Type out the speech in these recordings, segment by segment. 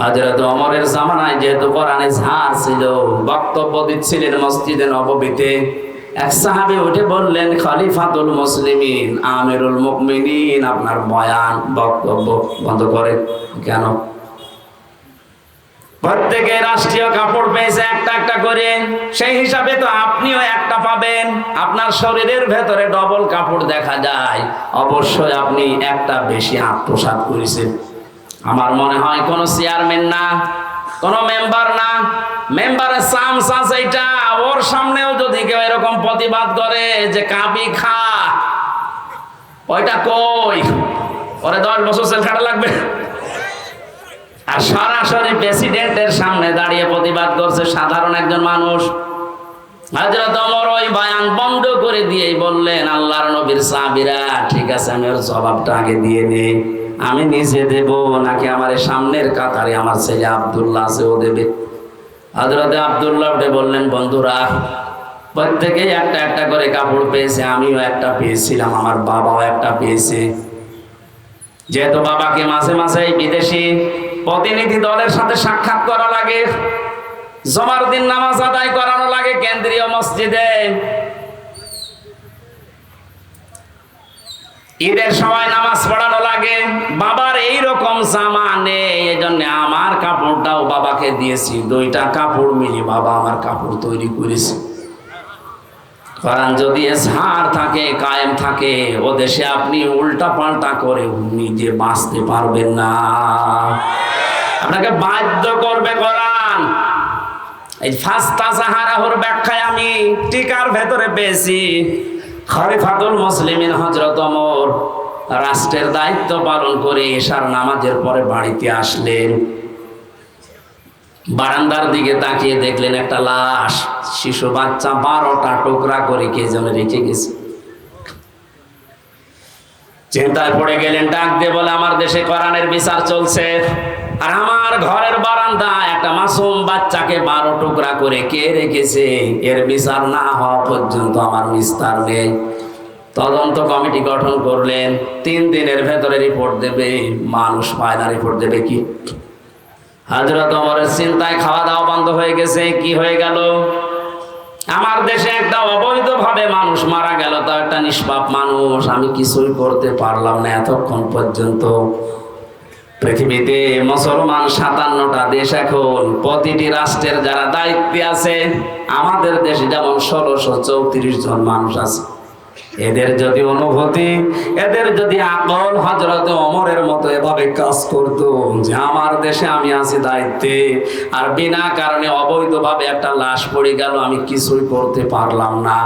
হজরত জামানায় যেহেতু কোরআনে ছিল, বক্তব্য দিচ্ছিলেন মসজিদে এক উঠে বললেন, খলিফাতুল মুসলিমিন, আমিরুল মুকমিনিন আপনার বয়ান, বক্তব্য বন্ধ করে কেন? প্রত্যেকে রাষ্ট্রীয় কাপড় পেয়েছে একটা একটা করে, সেই হিসাবে তো আপনিও একটা পাবেন। আপনার শরীরের ভেতরে ডবল কাপড় দেখা যায়। অবশ্যই আপনি একটা বেশি আত্মসাৎ করেছেন। আমার মনে হয় কোন চেয়ারম্যান না, কোন মেম্বার না। মেম্বারের চান্স আছে এটা ওর সামনেও যদি কেউ এরকম প্রতিবাদ করে যে কাবি খা, ওইটা কই? ওরে দশ বছর সেল খাটা লাগবে। আর সরাসরি প্রেসিডেন্টের সামনে দাঁড়িয়ে প্রতিবাদ করছে সাধারণ একজন মানুষ। হজরত অমর ওই বয়ান বন্ধ করে দিয়েই বললেন, আল্লাহর নবীর সাহাবীরা, ঠিক আছে, আমি ওর জবাবটা আগে দিয়ে নেই আমি নিজে দেব নাকি আমার সামনের কাতারে আমার ছেলে আব্দুল্লাহ আছে, ও দেবে? হজরতে আব্দুল্লাহ উঠে বললেন, বন্ধুরা, প্রত্যেকেই একটা একটা করে কাপড় পেয়েছে, আমিও একটা পেয়েছিলাম, আমার বাবাও একটা পেয়েছে। যেহেতু বাবাকে মাঝে মাঝে বিদেশি প্রতিনিধি দলের সাথে সাক্ষাৎ করা লাগে, জমার দিন নামাজ আদায় করানো লাগে কেন্দ্রীয় মসজিদে। ঈদের সময় নামাজ পড়ানো লাগে, বাবার এই রকম জামা নেই এই জন্য আমার কাপড়টাও বাবাকে দিয়েছি। দুইটা কাপড় মিলি বাবা আমার কাপড় তৈরি করেছে। কারণ যদি ঝাড় থাকে, কায়েম থাকে, ও দেশে আপনি উল্টা পাল্টা করে নিজে বাঁচতে পারবেন না। আপনাকে বাধ্য করবে কোরআন। এই ফাস্তা সাহারাহর ব্যাখ্যায় আমি টিকার ভেতরে পেয়েছি। খলিফাতুল মুসলিমিন হজরত ওমর। রাষ্ট্রের দায়িত্ব পালন করে এশার নামাজের পরে বাড়িতে আসলেন। বারান্দার দিকে তাকিয়ে দেখলেন একটা লাশ, শিশু বাচ্চা বারোটা টুকরা করে কে যেন রেখে গেছে। চিন্তায় পড়ে গেলেন, ডাক দিয়ে বলে, আমার দেশে কোরআনের বিচার চলছে। আর আমার ঘরের বারান্দা একটা মাসুম বাচ্চাকে বারো টুকরা করে কে রেখেছে? এর বিচার না হওয়া পর্যন্ত আমার বিস্তার নেই। তদন্ত কমিটি গঠন করলেন। তিন দিনের ভেতরে রিপোর্ট দেবে। মানুষ পায় না রিপোর্ট দেবে কি? হাজরত অমরের চিন্তায় খাওয়া দাওয়া বন্ধ হয়ে গেছে। কি হয়ে গেল? আমার দেশে একটা অবৈধভাবে মানুষ মারা গেল। তো একটা নিষ্পাপ মানুষ। আমি কিছুই করতে পারলাম না এতক্ষণ পর্যন্ত। পৃথিবীতে মুসলমান সাতান্নটা দেশ এখন। প্রতিটি রাষ্ট্রের যারা দায়িত্বে আছে, আমাদের দেশে যেমন ষোলোশো চৌত্রিশ জন মানুষ আছে। এদের যদি অনুভূতি, এদের যদি আকল হজরত অমরের মতো এভাবে কাজ করত, যে আমার দেশে আমি আছি দায়িত্বে, আর বিনা কারণে অবৈধভাবে একটা লাশ পড়ে গেল, আমি কিছুই করতে পারলাম না।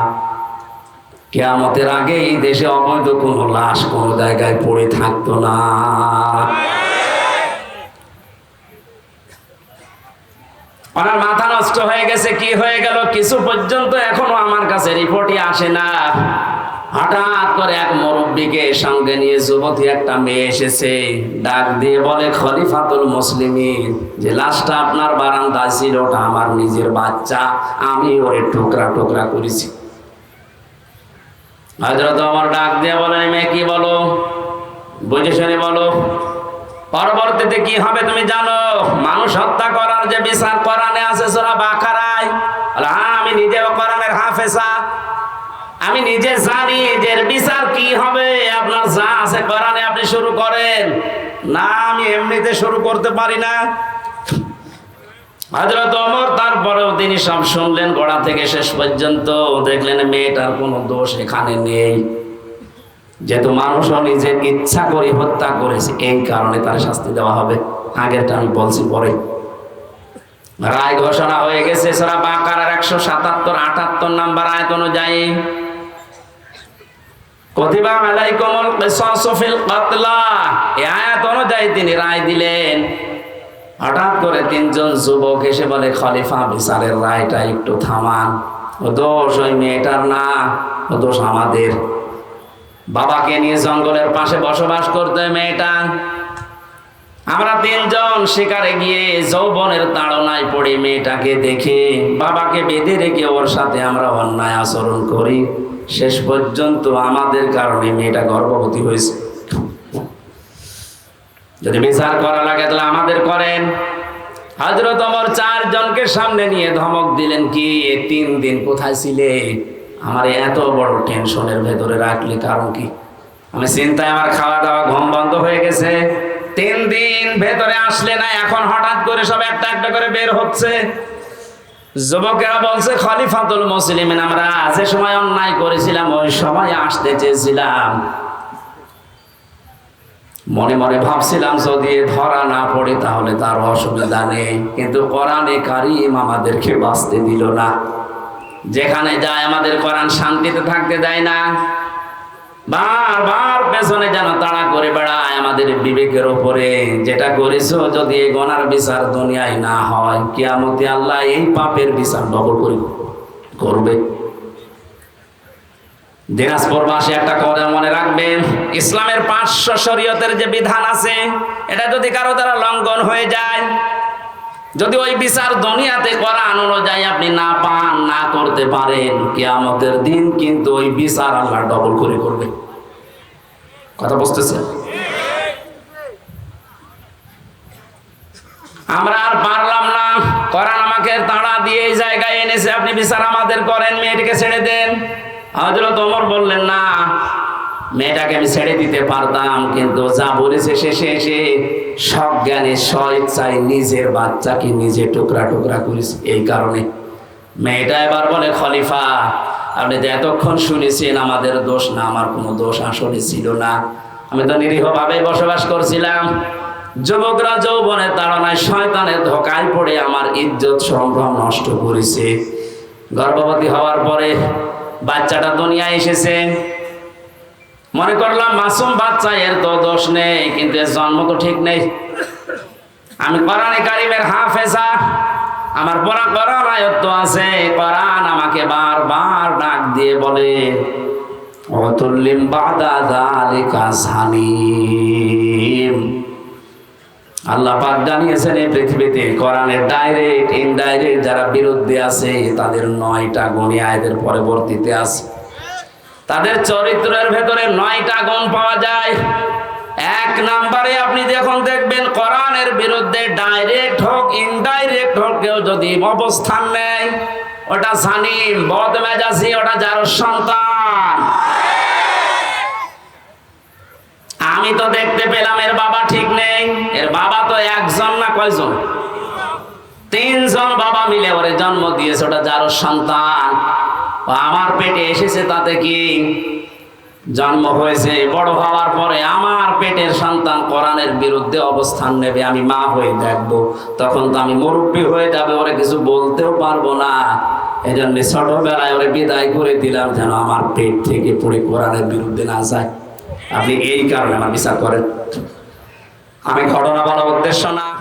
কেয়ামতের আগে এই দেশে অবৈধ কোনো লাশ কোনো জায়গায় পড়ে থাকতো না। ওনার মাথা নষ্ট হয়ে গেছে, কি হয়ে গেল? কিছু পর্যন্ত এখনও আমার কাছে রিপোর্টই আসে না। হঠাৎ করে এক মুরব্বীকে সঙ্গে নিয়ে যুবতী একটা মেয়ে এসেছে। ডাক দিয়ে বলে, খলিফাতুল মুসলিমিন, যে লাশটা আপনার বারান্দায় ছিল, ওটা আমার নিজের বাচ্চা, আমি ওরে টুকরা টুকরা করেছি। হজরত আমার ডাক দিয়ে বলেন মেয়ে, কি বলো? বুঝে শুনে বলো, পরবর্তীতে কি হবে তুমি জানো? মানুষ হত্যা করার যে বিচার কোরআনে আছে, সোরা হ্যাঁ আমি নিজেও কোরআনের হাফেজা। আমি নিজে জানি যে বিচার কি হবে। আপনার যা আছে কোরআনে আপনি শুরু করেন। না, আমি এমনিতে শুরু করতে পারি না। হজরত ওমর, তারপরেও তিনি সব শুনলেন, গোড়া থেকে শেষ পর্যন্ত। দেখলেন মেয়েটার কোনো দোষ এখানে নেই। যেহেতু মানুষও নিজের ইচ্ছা করে হত্যা করেছে, এই কারণে তার শাস্তি দেওয়া হবে। আগেরটা আমি বলছি পরে। রায় ঘোষণা হয়ে গেছে, সেরা বাঁকার একশো সাতাত্তর আটাত্তর নাম্বার আয়ত অনুযায়ী। কতিবা আলাইকুমুল কিসাসু ফিল কাতলা। এই আয়াত অনুযায়ী তিনি রায় দিলেন। হঠাৎ করে তিনজন যুবক এসে বলে, খলিফা, বিচারের রায়টা একটু থামান। ও দোষ, ওই মেয়েটার না। ও দোষ আমাদের। বাবাকে নিয়ে জঙ্গলের পাশে বসবাস করতে মেয়েটা। আমরা তিনজন শিকারে গিয়ে যৌবনের তাড়নায় পড়ে মেয়েটাকে দেখে বাবাকে বেঁধে রেখে ওর সাথে আমরা অন্যায় আচরণ করি। শেষ পর্যন্ত আমাদের কারণে মেয়েটা গর্ভবতী হয়েছে। যদি বিচার করা লাগে, তাহলে আমাদের করেন। হজরত অমর চারজনকে সামনে নিয়ে ধমক দিলেন, কি, তিন দিন কোথায় ছিলে? আমার এত বড় টেনশনের ভেতরে রাখলে কারণ কি? আমি চিন্তায় আমার খাওয়া দাওয়া ঘুম বন্ধ হয়ে গেছে। তিন দিন ভেতরে আসলে না, এখন হঠাৎ করে সব একটা একটা করে বের হচ্ছে। যুবকেরা বলছে, খলিফাতুল মুসলিমিন, আমরা যে সময় অন্যায় করেছিলাম, ওই সময় আসতে চেয়েছিলাম। মনে মনে ভাবছিলাম, যদি ধরা না পড়ে তাহলে তার অসুবিধা নেই। কিন্তু কোরআনে কারিম আমাদেরকে বাঁচতে দিল না। যেখানে যায়, আমাদের কোরআন শান্তিতে থাকতে দেয় না। বারবার পেছনে যেন আমাদের বিবেকের ওপরে যেটা করেছ, যদি এই গনার বিচার দুনিয়ায় না হয়, কিয়ামতে আল্লাহ এই পাপের বিচার ডবল করে করবে। দিনাজপুরবাসী একটা কথা মনে রাখবেন, ইসলামের পাঁচশো শরীয়তের যে বিধান আছে, এটা যদি কারও দ্বারা লঙ্ঘন হয়ে যায়, যদি ওই বিচার দুনিয়াতে করান অনুযায়ী আপনি না পান, না করতে পারেন, কিয়ামতের দিন কিন্তু ওই বিচার আল্লাহ ডবল করে করবে। কথা বুঝতেছেন? দিয়ে এই জায়গায় এনেছে। আপনি বিচার আমাদের করেন, মেয়েটিকে ছেড়ে দেন। হজরত ওমর বললেন, না, মেয়েটাকে আমি ছেড়ে দিতে পারতাম, কিন্তু যা বলেছে শেষে এসে সজ্ঞানে স্বেচ্ছায় নিজের বাচ্চাকে নিজে টুকরা টুকরা করেছে এই কারণে। মেয়েটা এবার বলে, খলিফা, আপনি তো এতক্ষণ শুনেছেন, আমাদের দোষ না, আমার কোনো দোষ আসলে ছিল না। আমি তো নিরীহভাবে বসবাস করছিলাম। যুবকরা যৌবনের তাড়নায় শয়তানের ধোকায় পড়ে আমার ইজ্জত সম্ভ্রম নষ্ট করেছে। গর্ভবতী হওয়ার পরে বাচ্চাটা দুনিয়ায় এসেছে। মনে করলাম মাসুম বাচ্চা, এর তো দোষ নেই, কিন্তু এর জন্ম তো ঠিক নেই। আমি কোরআনে কারিমের হাফেজা, আমার পড়া কোরআন আয়ত্ত আছে। কোরআন আমাকে বারবার ডাক দিয়ে বলে অতুল্লিম বাদা যালিকা সানিম। আল্লাহ পাক জানিয়েছেন এই পৃথিবীতে, কোরআনের ডাইরেক্ট ইনডাইরেক্ট যারা বিরুদ্ধে আছে, তাদের নয়টা গুণী আয়দের পরবর্তীতে আছে। তাদের চরিত্রের ভেতরে নয়টা গুণ পাওয়া যায়। এক নাম্বারে আপনি যখন দেখবেন, কোরআনের বিরুদ্ধে ডাইরেক্ট হোক ইনডাইরেক্ট হোক, কেউ যদি অবস্থান নেয়, ওটা সানিম বদ মেজাজি ওটা যার সন্তান। আমি তো দেখতে পেলাম এর বাবা ঠিক নেই। এর বাবা তো একজন না কয়জন? তিনজন বাবা মিলে ওরে জন্ম দিয়েছে, ওটা যার সন্তান। আমার পেটে এসেছে তাতে কি? জন্ম হয়েছে, বড় হওয়ার পরে আমার পেটের সন্তান কোরআনের বিরুদ্ধে অবস্থান নেবে, আমি মা হয়ে দেখব। তখন তো আমি মুরব্বী হয়ে যাবে, ওরে কিছু বলতেও পারব না। এই জন্য ছোটবেলায় ওরে বিদায় করে দিলাম, যেন আমার পেট থেকে পড়ে কোরআনের বিরুদ্ধে না যায়। আপনি এই কারণে আমার বিচার করেন। আমি ঘটনা বলার উদ্দেশ্য না।